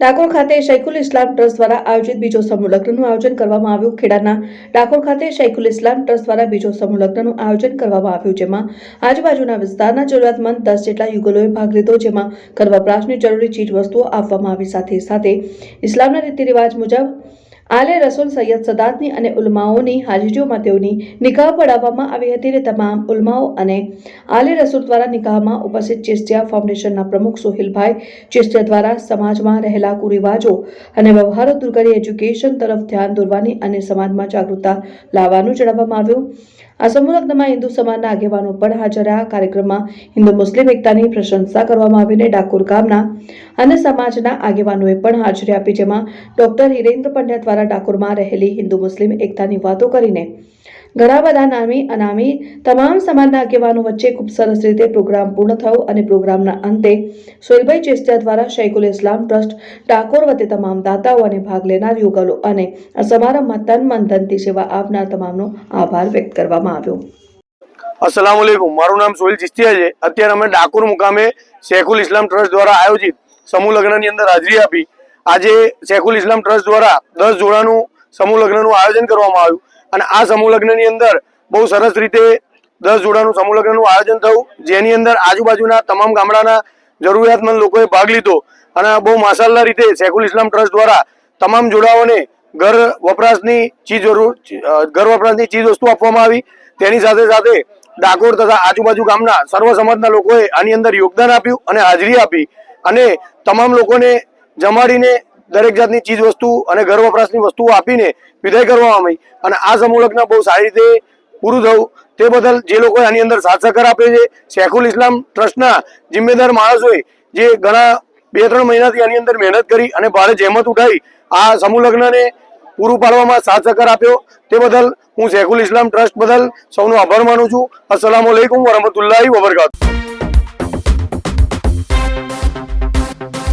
ડાકોર ખાતે શૈખુલ ઇસ્લામ ટ્રસ્ટ દ્વારા આયોજિત બીજો સમૂહ લગ્નનું આયોજન કરવામાં આવ્યું. ખેડાના ડાકોર ખાતે શૈખુલ ઇસ્લામ ટ્રસ્ટ દ્વારા બીજો સમૂહ લગ્નનું આયોજન કરવામાં આવ્યું, જેમાં આજુબાજુના વિસ્તારના જરૂરિયાતમંદ દસ જેટલા યુગલોએ ભાગ લીધો, જેમાં ઘર વપરાશની જરૂરી ચીજ વસ્તુઓ આપવામાં આવી સાથે સાથે ઇસ્લામના રીતિ રિવાજ મુજબ આલે રસૂલ સૈયદ સદાતની અને ઉલમાઓની હાજરીઓમાં તેઓની નિકાહ પડાવવામાં આવી હતી. અને તમામ ઉલમાઓ અને આલે રસુલ દ્વારા નિકાહમાં ઉપસ્થિત ચેસ્ટિયા ફાઉન્ડેશનના પ્રમુખ સોહિલભાઈ ચેસ્ટિયા દ્વારા સમાજમાં રહેલા કુરિવાજો અને વ્યવહારો દૂર કરી એજ્યુકેશન તરફ ધ્યાન દોરવાની અને સમાજમાં જાગૃતતા લાવવાનું જણાવવામાં આવ્યું. આ સમૂહલગ્નમાં હિન્દુ સમાજના આગેવાનો પણ હાજર રહ્યા. કાર્યક્રમમાં હિન્દુ મુસ્લિમ એકતાની પ્રશંસા કરવામાં આવીને ડાકોર ગામના અને સમાજના આગેવાનોએ પણ હાજરી આપી, જેમાં ડોક્ટર હિરેન્દ્ર પંડ્યા દ્વારા ડાકોરમાં રહેલી હિન્દુ મુસ્લિમ એકતાની વાતો કરીને ઘણા બધા નામી, અનામી તમામ સમાજના આગેવાનો વચ્ચે ખૂબ સરસ રીતે પ્રોગ્રામ પૂર્ણ થયો અને પ્રોગ્રામના અંતે સોલભાઈ ચેસ્ટિયા દ્વારા શૈકુલ ઇસ્લામ ટ્રસ્ટ ડાકોર વતી તમામ દાતાઓ અને ભાગ લેનાર યુગલો અને સમારંભમાં તન મન ધનથી સેવા આપનાર તમામનો આભાર વ્યક્ત કરવામાં આવ્યો. અસલામ મારું નામ સોહિલ ચિસ્તિયા છે. અત્યારે અમે ડાકોર મુકામે શેખુલ ઇસ્લામ ટ્રસ્ટ દ્વારા આયોજિત સમૂહ લગ્નની અંદર હાજરી આપી. આજે શેખુલ ઇસ્લામ ટ્રસ્ટ દ્વારા દસ જોડાનું સમૂહ લગ્નનું આયોજન કરવામાં આવ્યું. અને આ સમૂહ લગ્નની અંદર બહુ સરસ રીતે દસ જોડાનું સમૂહ લગ્નનું આયોજન થયું. જેની અંદર આજુબાજુના તમામ ગામડાના જરૂરિયાતમંદ લોકોએ ભાગ લીધો. અને બહુ માસાલ્લા રીતે શેખુલ ઇસ્લામ ટ્રસ્ટ દ્વારા તમામ જોડાઓને ઘર વપરાશની ચીજ ઘર વપરાશની ચીજ વસ્તુ આપવામાં આવી. તેની સાથે સાથે ડાકોર તથા આજુબાજુ ગામના સર્વ સમાજના લોકોએ આની અંદર યોગદાન આપ્યું અને હાજરી આપી અને તમામ લોકોને જમાડીને દરેક જાતની ચીજ વસ્તુ અને ઘર વપરાશની વસ્તુઓ આપીને વિદાય કરવામાં આવી. અને આ સમૂહલગ્ન બહુ સારી રીતે પૂરું થયું. તે બદલ જે લોકોએ આની અંદર સાથ સહકાર આપે છે, શેખુલ ઇસ્લામ ટ્રસ્ટના જિમ્મેદાર માણસોએ જે ઘણા બે ત્રણ મહિનાથી આની અંદર મહેનત કરી અને ભારે જહેમત ઉઠાવી આ સમૂહ લગ્નને પૂરું પાડવામાં સાથ સહકાર આપ્યો. તે બદલ હું શેખુલ ઇસ્લામ ટ્રસ્ટ બદલ સૌનો આભાર માનું છું. અસલામ વરહમતુલ્લાહ વબરકાતુ